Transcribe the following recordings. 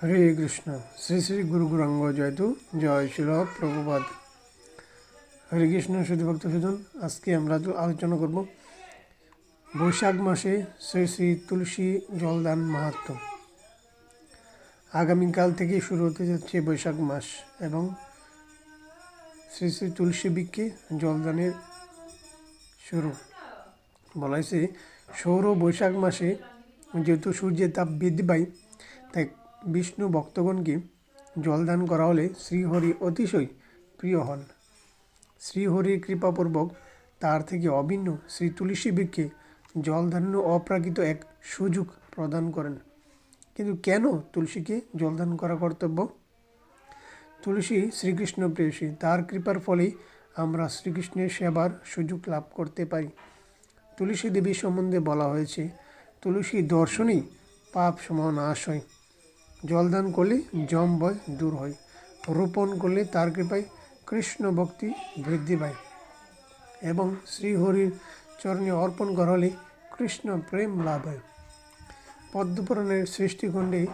হরে কৃষ্ণ। শ্রী শ্রী গুরু গুরাঙ্গ জয়তু। জয় শিল প্রভুপাদ। হরে কৃষ্ণ, শুধু ভক্ত সুজন আজকে আমরা তো আলোচনা করব বৈশাখ মাসে শ্রী শ্রী তুলসী জলদান মাহাত্ম। আগামীকাল থেকে শুরু হতে যাচ্ছে বৈশাখ মাস এবং শ্রী শ্রী তুলসী বৃক্ষে জলদানের শুরু। বলা হয়েছে সৌর বৈশাখ মাসে যেহেতু সূর্যের তাপ বৃদ্ধি পায়, তাই বিষ্ণু ভক্তগণকে জলদান করা হলে শ্রীহরি অতিশয় প্রিয় হন। শ্রীহরির কৃপাপূর্বক তার থেকে অভিন্ন শ্রী তুলসী বৃক্ষে জলদান অপ্রাকৃত এক সুযোগ প্রদান করেন। কিন্তু কেন তুলসীকে জলদান করা কর্তব্য? তুলসী শ্রীকৃষ্ণ প্রেয়সী, তার কৃপার ফলেই আমরা শ্রীকৃষ্ণের সেবার সুযোগ লাভ করতে পারি। তুলসী দেবী সম্বন্ধে বলা হয়েছে, তুলসী দর্শনেই পাপ সমান নাশ হয় জলদান করলে জম বয়, দূর হয় রোপণ করলে তার কৃপায় কৃষ্ণ ভক্তি বৃদ্ধি পায়। এবং শ্রীহরির চরণে অর্পণ করা হলে কৃষ্ণ প্রেম লাভ হয়। পদ্মপুরাণের সৃষ্টিখণ্ডে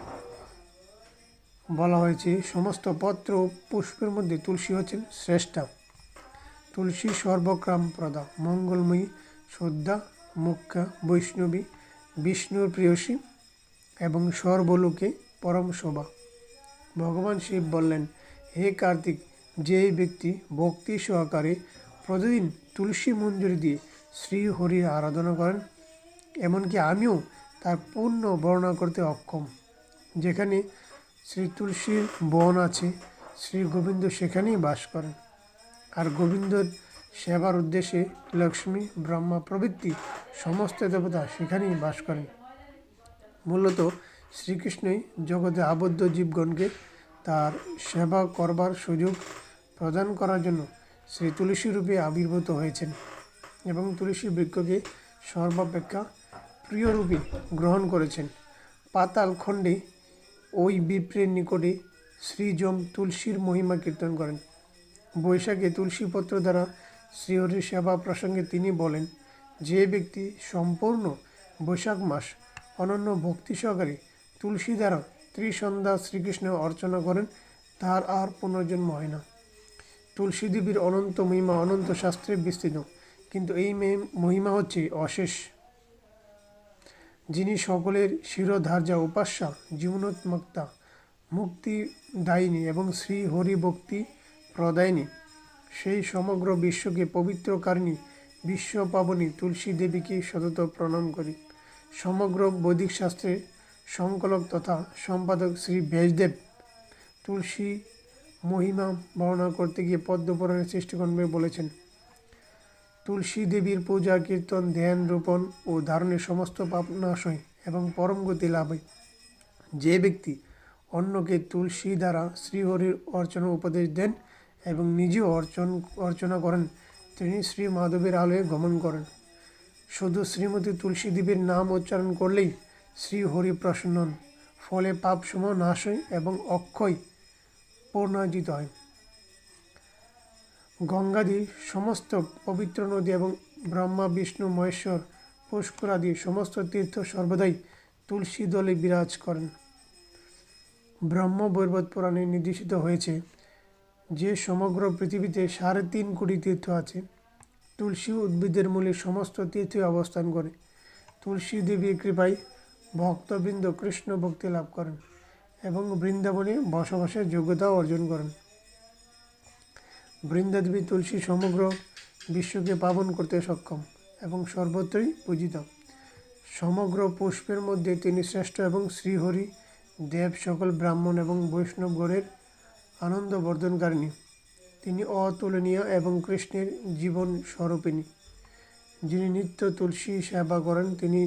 বলা হয়েছে, সমস্ত পত্র ও পুষ্পের মধ্যে তুলসী হচ্ছেন শ্রেষ্ঠা। তুলসী সর্বক্রাম প্রদা, মঙ্গলময়ী শ্রদ্ধা, মুখ্যা, বৈষ্ণবী, বিষ্ণুর প্রিয়সী এবং সর্বলোকে পরম শোভা। ভগবান শিব বললেন, হে কার্তিক যে ব্যক্তি ভক্তি সহকারে প্রতিদিন তুলসী মঞ্জুরি দিয়ে শ্রী হরির আরাধনা করেন, এমনকি আমিও তার পূর্ণ বর্ণনা করতে অক্ষম। যেখানে শ্রী তুলসীর বন আছে, শ্রী গোবিন্দ সেখানেই বাস করেন। আর গোবিন্দর সেবার উদ্দেশ্যে লক্ষ্মী, ব্রহ্মা প্রভৃতি সমস্ত দেবতা সেখানেই বাস করেন। মূলত শ্রীকৃষ্ণই জগতে আবদ্ধ জীবগণকে তার সেবা করবার সুযোগ প্রদান করার জন্য শ্রী তুলসী রূপে আবির্ভূত হয়েছেন এবং তুলসী বৃক্ষকে সর্বাপেক্ষা প্রিয় রূপে গ্রহণ করেছেন। পাতাল খণ্ডে ওই বিপ্রের নিকটে শ্রীজম তুলসীর মহিমা কীর্তন করেন। বৈশাখে তুলসীপত্র দ্বারা শ্রীহরির সেবা প্রসঙ্গে তিনি বলেন, যে ব্যক্তি সম্পূর্ণ বৈশাখ মাস অনন্য ভক্তি সহকারে তুলসী দ্বারা ত্রিসন্ধ্যা শ্রীকৃষ্ণ অর্চনা করেন, তার আর পুনর্জন্ম হয় না। তুলসী দেবীর অনন্ত মহিমা অনন্ত শাস্ত্রে বিস্তৃত, কিন্তু এই মহিমা হচ্ছে অশেষ। যিনি সকলের শিরোধার্যা উপাস্যা, জীবনোত্মকতা মুক্তি দায়িনী এবং শ্রী হরি ভক্তি প্রদায়িনী, সেই সমগ্র বিশ্বকে পবিত্রকারিণী বিশ্ব পাবনী তুলসী দেবীকে সতত প্রণাম করি। সমগ্র বৈদিক শাস্ত্রের সংকলক তথা সম্পাদক শ্রী ব্যাসদেব তুলসী মহিমা বর্ণনা করতে গিয়ে পদ্মপুরাণের সৃষ্টিকর্মে বলেছেন, তুলসী দেবীর পূজা, কীর্তন, ধ্যান, রোপণ ও ধারণের সমস্ত পাপ নাশ হয় এবং পরম গতি লাভ হয়। যে ব্যক্তি অন্যকে তুলসী দ্বারা শ্রীহরির অর্চনা উপদেশ দেন এবং নিজেও অর্চন, অর্চনা করেন, তিনি শ্রী মাধবের আলোয় গমন করেন। শুধু শ্রীমতী তুলসী দেবীর নাম উচ্চারণ করলেই শ্রী হরি প্রসন্ন হন ফলে পাপসমূহ নাশ হয় এবং অক্ষয় পূর্ণার্জিত হয়। গঙ্গাদি সমস্ত পবিত্র নদী এবং ব্রহ্মা, বিষ্ণু, মহেশ্বর পুষ্করাদি সমস্ত তীর্থ সর্বদাই তুলসী দলে বিরাজ করেন। ব্রহ্ম বৈবত পুরাণে নির্দেশিত হয়েছে যে সমগ্র পৃথিবীতে সাড়ে তিন কোটি তীর্থ আছে। তুলসী উদ্ভিদের মূলে সমস্ত তীর্থে অবস্থান করে। তুলসী দেবীর কৃপায় ভক্তবৃন্দ কৃষ্ণ ভক্তি লাভ করেন এবং বৃন্দাবনে বসবাসের যোগ্যতা অর্জন করেন। বৃন্দাদেবী তুলসী সমগ্র বিশ্বকে পাবন করতে সক্ষম এবং সর্বত্রই পূজিত। সমগ্র পুষ্পের মধ্যে তিনি শ্রেষ্ঠ এবং শ্রীহরি, দেব সকল ব্রাহ্মণ এবং বৈষ্ণবগণের আনন্দ বর্ধনকারিণী তিনি অতুলনীয় এবং কৃষ্ণের জীবন স্বরূপিণী। যিনি নিত্য তুলসী সেবা করেন, তিনি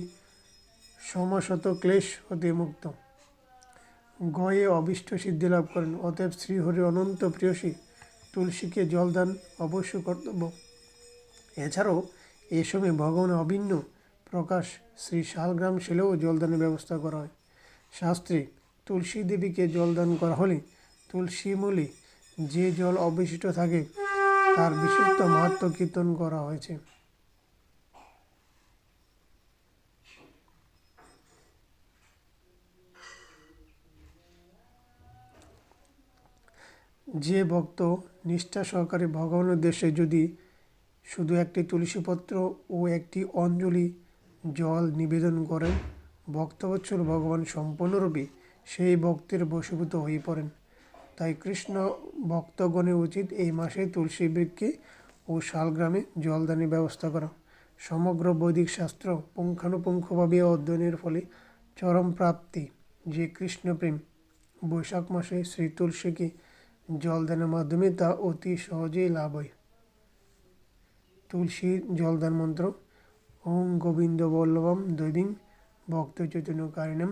সমশত ক্লেশ হতে মুক্ত। গয়ে অবিষ্ট সিদ্ধি লাভ করেন। অতএব শ্রীহরি অনন্ত প্রিয়সী, তুলসীকে জলদান অবশ্য কর্তব্য। এছাড়াও এ সময় ভগবান অভিন্ন প্রকাশ শ্রী শালগ্রাম শিলেও জলদানের ব্যবস্থা করা হয়। শাস্ত্রে তুলসী দেবীকে জলদান করা হলে তুলসী মূলে যে জল অবশিষ্ট থাকে, তার বিশিষ্ট মাহাত্ম কীর্তন করা হয়েছে। যে ভক্ত নিষ্ঠা সহকারে ভগবানের উদ্দেশ্যে যদি শুধু একটি তুলসীপত্র ও একটি অঞ্জলি, জল নিবেদন করেন, ভক্তবৎসল ভগবান সম্পূর্ণরূপে সেই ভক্তের বশীভূত হয়ে পড়েন। তাই কৃষ্ণ ভক্তগণের উচিত এই মাসে তুলসী বৃক্ষে ও শালগ্রামে জলদানের ব্যবস্থা করা। সমগ্র বৈদিক শাস্ত্র পুঙ্খানুপুঙ্খভাবে অধ্যয়নের ফলে চরম প্রাপ্তি যে কৃষ্ণপ্রেম। বৈশাখ মাসে শ্রী তুলসীকে জলদানের মাধ্যমে তা অতি সহজেই লাভ হয়। তুলসী জলদান মন্ত্র, ওম গোবিন্দ বল্লভম দৈদিং ভক্ত চৈতন্য কারিণম,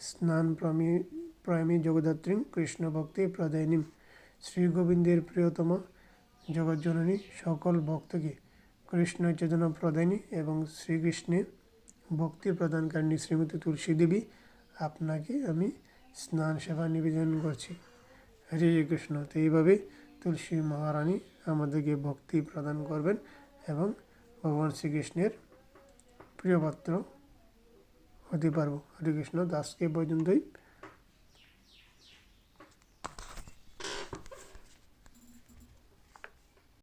স্নান প্রমী, প্রেমী জগদাত্রী কৃষ্ণ ভক্তি প্রদায়িনীম। শ্রী গোবিন্দের প্রিয়তমা জগজ্জননী সকল ভক্তকে কৃষ্ণ চেতনা প্রদায়িনী এবং শ্রীকৃষ্ণের ভক্তি প্রদানকারিণী শ্রীমতী তুলসী দেবী, আপনাকে আমি স্নান সেবা নিবেদন করছি। হরে কৃষ্ণ। তো এইভাবে তুলসী মহারানী আমাদেরকে ভক্তি প্রদান করবেন এবং ভগবান শ্রীকৃষ্ণের প্রিয়পাত্র হতে পারব। হরে কৃষ্ণ দাসকে পর্যন্তই।